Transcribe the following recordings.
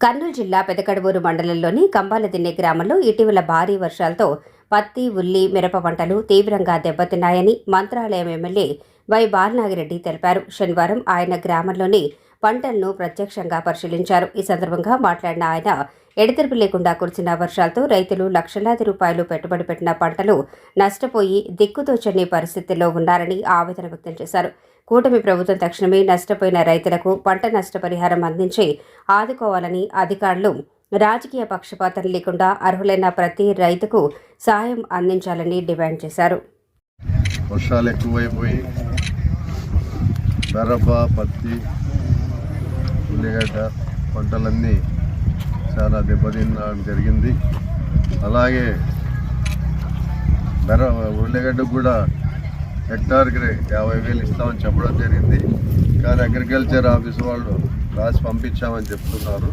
కర్నూలు జిల్లా పెదకడవూరు మండలంలోని కంబాలదిన్నె గ్రామంలో ఇటీవల భారీ వర్షాలతో పత్తి ఉల్లి మిరప పంటలు తీవ్రంగా దెబ్బతిన్నాయని మంత్రాలయం ఎమ్మెల్యే వై బాలనాగిరెడ్డి తెలిపారు. శనివారం ఆయన గ్రామంలోని పంటలను ప్రత్యక్షంగా పరిశీలించారు. ఈ సందర్భంగా మాట్లాడిన ఆయన ఎడతెరిపి లేకుండా కురిసిన వర్షాలతో రైతులు లక్షలాది రూపాయలు పెట్టుబడి పెట్టిన పంటలు నష్టపోయి దిక్కుతోచని పరిస్థితుల్లో ఉన్నారని ఆవేదన వ్యక్తం చేశారు. కూటమి ప్రభుత్వం తక్షణమే నష్టపోయిన రైతులకు పంట నష్టపరిహారం అందించి ఆదుకోవాలని అధికారులు రాజకీయ పక్షపాతం లేకుండా అర్హులైన ప్రతి రైతుకు సాయం అందించాలని డిమాండ్ చేశారు. వర్షాలు ఎక్కువైపోయి మిరప పత్తి ఉల్లిగడ్డ పంటలన్నీ చాలా దెబ్బతినడం జరిగింది. అలాగే మిర ఉల్లిగడ్డ కూడా హెక్టార్కి యాభై వేలు ఇస్తామని చెప్పడం జరిగింది. కానీ అగ్రికల్చర్ ఆఫీస్ వాళ్ళు రాసి పంపించామని చెప్తున్నారు.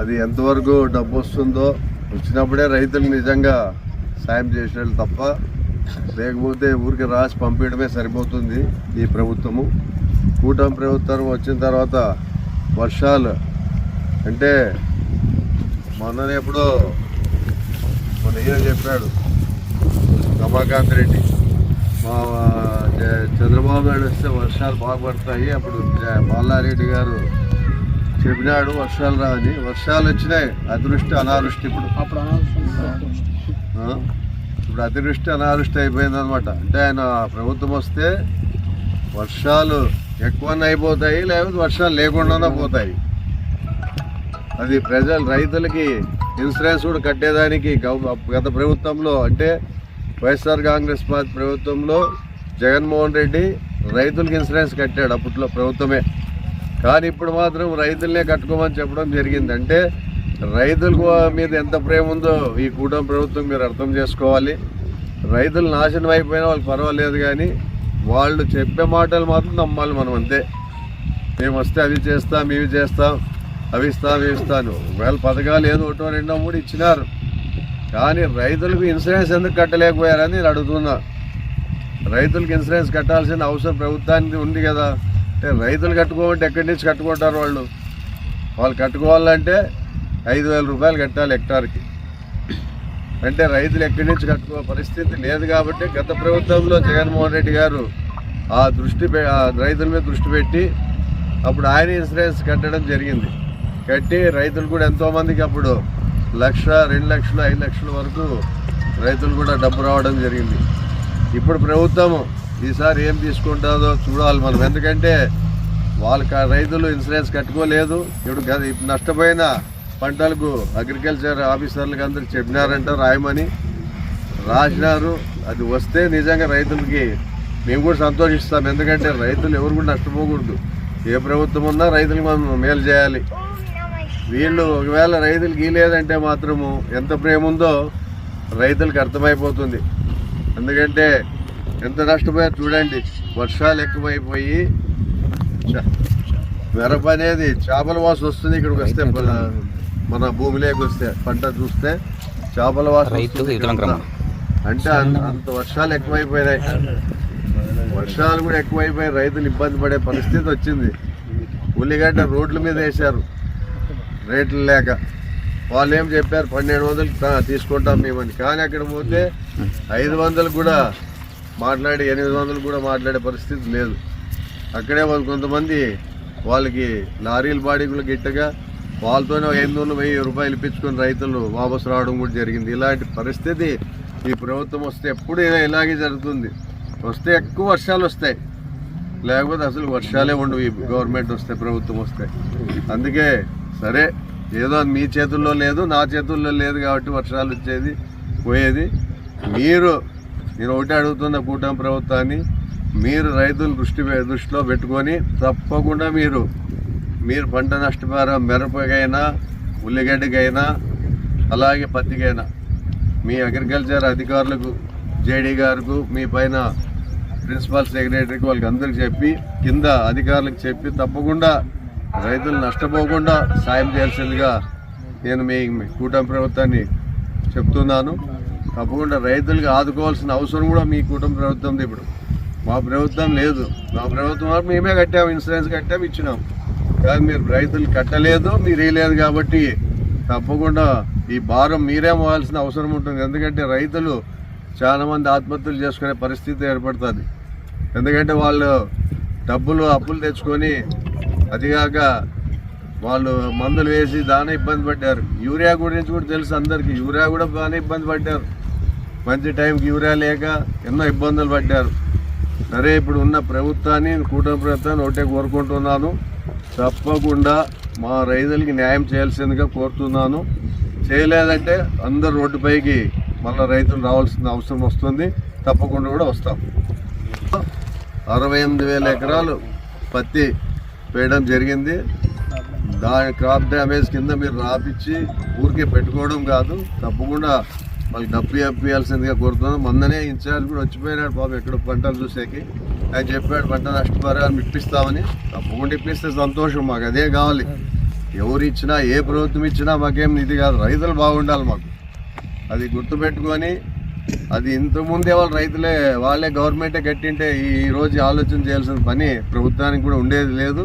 అది ఎంతవరకు డబ్బు వస్తుందో వచ్చినప్పుడే రైతులు నిజంగా సాయం చేసినట్లు తప్ప లేకపోతే ఊరికి రాసి పంపించడమే సరిపోతుంది ఈ ప్రభుత్వము. కూటమి ప్రభుత్వం వచ్చిన తర్వాత వర్షాలు అంటే మొన్ననే ఎప్పుడో మొన్న ఈయన చెప్పాడు రమాకాంత్ రెడ్డి. వస్తే వర్షాలు బాగుపడతాయి అప్పుడు మల్లారెడ్డి గారు చెప్పినాడు వర్షాలు రాని వర్షాలు వచ్చినాయి. అదృష్టి అనావృష్టి ఇప్పుడు? ఇప్పుడు అతివృష్టి అనావృష్టి అయిపోయింది అనమాట అంటే ఆయన ప్రభుత్వం వస్తే వర్షాలు ఎక్కువనే అయిపోతాయి లేకపోతే వర్షాలు లేకుండానే పోతాయి. అది ప్రజలు రైతులకి ఇన్సూరెన్స్ కూడా కట్టేదానికి గత ప్రభుత్వంలో అంటే వైఎస్ఆర్ కాంగ్రెస్ పార్టీ ప్రభుత్వంలో జగన్మోహన్ రెడ్డి రైతులకు ఇన్సూరెన్స్ కట్టాడు అప్పట్లో ప్రభుత్వమే. కానీ ఇప్పుడు మాత్రం రైతులనే కట్టుకోమని చెప్పడం జరిగింది. అంటే రైతులకు మీద ఎంత ప్రేమ ఉందో ఈ కూటమి ప్రభుత్వం మీరు అర్థం చేసుకోవాలి. రైతులు నాశనం అయిపోయినా వాళ్ళు పర్వాలేదు కానీ వాళ్ళు చెప్పే మాటలు మాత్రం నమ్మాలి మనం అంతే. మేము వస్తే అవి చేస్తాం ఇవి చేస్తాం అవి ఇస్తాం ఇవి ఇస్తాను ఒకవేళ పథకాలు ఏదో ఒకటో రెండో మూడు ఇచ్చినారు. కానీ రైతులకు ఇన్సూరెన్స్ ఎందుకు కట్టలేకపోయారని నేను అడుగుతున్నా. రైతులకు ఇన్సూరెన్స్ కట్టాల్సిన అవసరం ప్రభుత్వానికి ఉంది కదా. అంటే రైతులు కట్టుకోమంటే ఎక్కడి నుంచి కట్టుకుంటారు వాళ్ళు? వాళ్ళు కట్టుకోవాలంటే ఐదు వేల రూపాయలు కట్టాలి హెక్టార్కి. అంటే రైతులు ఎక్కడి నుంచి కట్టుకో పరిస్థితి లేదు కాబట్టి గత ప్రభుత్వంలో జగన్మోహన్ రెడ్డి గారు ఆ దృష్టి ఆ రైతుల మీద దృష్టి పెట్టి అప్పుడు ఆయన ఇన్సూరెన్స్ కట్టడం జరిగింది. కట్టి రైతులు కూడా ఎంతోమందికి అప్పుడు లక్ష రెండు లక్షలు ఐదు లక్షల వరకు రైతులు కూడా డబ్బు రావడం జరిగింది. ఇప్పుడు ప్రభుత్వం ఈసారి ఏం తీసుకుంటుందో చూడాలి మనం. ఎందుకంటే వాళ్ళకి రైతులు ఇన్సూరెన్స్ కట్టుకోలేదు. ఇప్పుడు ఇప్పుడు నష్టపోయిన పంటలకు అగ్రికల్చర్ ఆఫీసర్లకు అందరూ చెప్పినారంట రాయమని. రాసినారు. అది వస్తే నిజంగా రైతులకి మేము కూడా సంతోషిస్తాం. ఎందుకంటే రైతులు ఎవరు కూడా నష్టపోకూడదు. ఏ ప్రభుత్వం ఉన్నా రైతులకు మనం మేలు చేయాలి. వీళ్ళు ఒకవేళ రైతులకి లేదంటే మాత్రము ఎంత ప్రేమ ఉందో రైతులకు అర్థమైపోతుంది. ఎందుకంటే ఎంత నష్టపోయారు చూడండి. వర్షాలు ఎక్కువైపోయి మిరప అనేది చేపల వాసన వస్తుంది ఇక్కడికి వస్తే. మన మన భూమిలోకి వస్తే పంట చూస్తే చేపల వాసన. క్రమం. అంటే అంత అంత వర్షాలు ఎక్కువైపోయినాయి. వర్షాలు కూడా ఎక్కువైపోయి రైతులు ఇబ్బంది పడే పరిస్థితి వచ్చింది. ఉల్లిగడ్డ రోడ్ల మీద వేశారు. రేట్లు లేక. వాళ్ళు ఏం చెప్పారు? పన్నెండు వందలు తీసుకుంటాం మేమని. కానీ అక్కడ పోతే ఐదు వందలు కూడా మాట్లాడి ఎనిమిది వందలు కూడా మాట్లాడే పరిస్థితి లేదు. అక్కడే వాళ్ళు కొంతమంది వాళ్ళకి లారీల బాడీకులు గిట్టగా వాళ్ళతోనే ఎనిమిది వందలు వెయ్యి రూపాయలు ఇప్పించుకొని రైతులు వాపసు రావడం కూడా జరిగింది. ఇలాంటి పరిస్థితి ఈ ప్రభుత్వం వస్తే ఎప్పుడు ఇలాగే జరుగుతుంది. వస్తే ఎక్కువ వర్షాలు వస్తాయి. లేకపోతే అసలు వర్షాలే ఉండవు. ఈ గవర్నమెంట్ వస్తే ప్రభుత్వం వస్తే. అందుకే సరే ఏదో మీ చేతుల్లో లేదు నా చేతుల్లో లేదు కాబట్టి వర్షాలు వచ్చేది పోయేది. మీరు నేను ఒకటి అడుగుతున్న కూటమి ప్రభుత్వాన్ని మీరు రైతులు దృష్టి దృష్టిలో పెట్టుకొని తప్పకుండా మీరు మీరు పంట నష్టపరం మిరపకైనా ఉల్లిగడ్డకైనా అలాగే పత్తికైనా మీ అగ్రికల్చర్ అధికారులకు జేడీ గారికి మీ పైన ప్రిన్సిపల్ సెక్రటరీకి వాళ్ళకి అందరికి చెప్పి కింద అధికారులకు చెప్పి తప్పకుండా రైతులు నష్టపోకుండా సాయం చేయాల్సిందిగా నేను మీ కూటమి ప్రభుత్వాన్ని చెప్తున్నాను. తప్పకుండా రైతులకు ఆదుకోవాల్సిన అవసరం కూడా మీ కూటమి ప్రభుత్వం ఇప్పుడు. మా ప్రభుత్వం లేదు. మా ప్రభుత్వం మేమే కట్టాము ఇన్సూరెన్స్ కట్టాము ఇచ్చినాం కానీ మీరు రైతులు కట్టలేదు మీరు వేయలేదు కాబట్టి తప్పకుండా ఈ భారం మీరే మోయాల్సిన అవసరం ఉంటుంది. ఎందుకంటే రైతులు చాలామంది ఆత్మహత్యలు చేసుకునే పరిస్థితి ఏర్పడుతుంది. ఎందుకంటే వాళ్ళు డబ్బులు అప్పులు తెచ్చుకొని అదిగాక వాళ్ళు మందులు వేసి దాని ఇబ్బంది పడ్డారు. యూరియా గురించి కూడా తెలుసు అందరికీ. యూరియా కూడా బాగానే ఇబ్బంది పడ్డారు. మంచి టైంకి యూరియా లేక ఎన్నో ఇబ్బందులు పడ్డారు. సరే ఇప్పుడు ఉన్న ప్రభుత్వాన్ని కూటమి ప్రభుత్వాన్ని ఒకటే కోరుకుంటున్నాను. తప్పకుండా మా రైతులకి న్యాయం చేయాల్సిందిగా కోరుతున్నాను. చేయలేదంటే అందరు రోడ్డుపైకి మళ్ళీ రైతులు రావాల్సిన అవసరం వస్తుంది. తప్పకుండా కూడా వస్తాం. అరవై ఎనిమిది వేల ఎకరాలు పత్తి వేయడం జరిగింది. దాని క్రాప్ డ్యామేజ్ కింద మీరు రాపిచ్చి ఊరికే పెట్టుకోవడం కాదు తప్పకుండా వాళ్ళకి డబ్బు ఇప్పించాల్సిందిగా కోరుతున్నాను. మొన్ననే ఇన్ఛార్జ్ కూడా వచ్చిపోయినాడు బాబు ఎక్కడ పంటలు చూసేకి. ఆయన చెప్పాడు పంట నష్టపరిహారం ఇప్పిస్తామని. తప్పకుండా ఇప్పిస్తే సంతోషం మాకు అదే కావాలి. ఎవరు ఇచ్చినా ఏ ప్రభుత్వం ఇచ్చినా మాకేం ఇది కాదు. రైతులు బాగుండాలి మాకు. అది గుర్తుపెట్టుకొని అది ఇంతకుముందే వాళ్ళు రైతులే వాళ్ళే గవర్నమెంటే కట్టింటే ఈ రోజు ఆలోచన చేయాల్సిన పని ప్రభుత్వానికి కూడా ఉండేది లేదు.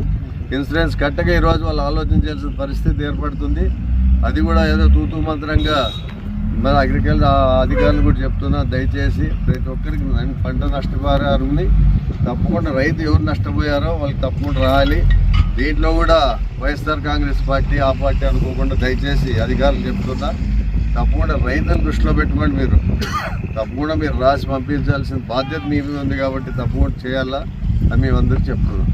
ఇన్సూరెన్స్ కట్టక ఈ రోజు వాళ్ళు ఆలోచన చేయాల్సిన పరిస్థితి ఏర్పడుతుంది. అది కూడా ఏదో తూతూ మంత్రంగా మన అగ్రికల్చర్ అధికారులు కూడా చెప్తున్నా దయచేసి ప్రతి ఒక్కరికి పంట నష్టపరిహారం ఉంది తప్పకుండా రైతు ఎవరు నష్టపోయారో వాళ్ళకి తప్పకుండా రావాలి దీంట్లో కూడా వైఎస్ఆర్ కాంగ్రెస్ పార్టీ ఆ పార్టీ అనుకోకుండా దయచేసి అధికారులు చెప్తున్నా. తప్పకుండా రైతులను దృష్టిలో పెట్టుకోండి మీరు. తప్పకుండా మీరు రాసి పంపించాల్సిన బాధ్యత మీ మీద ఉంది కాబట్టి తప్పకుండా చేయాలా అని మేమందరికి చెప్తున్నాం.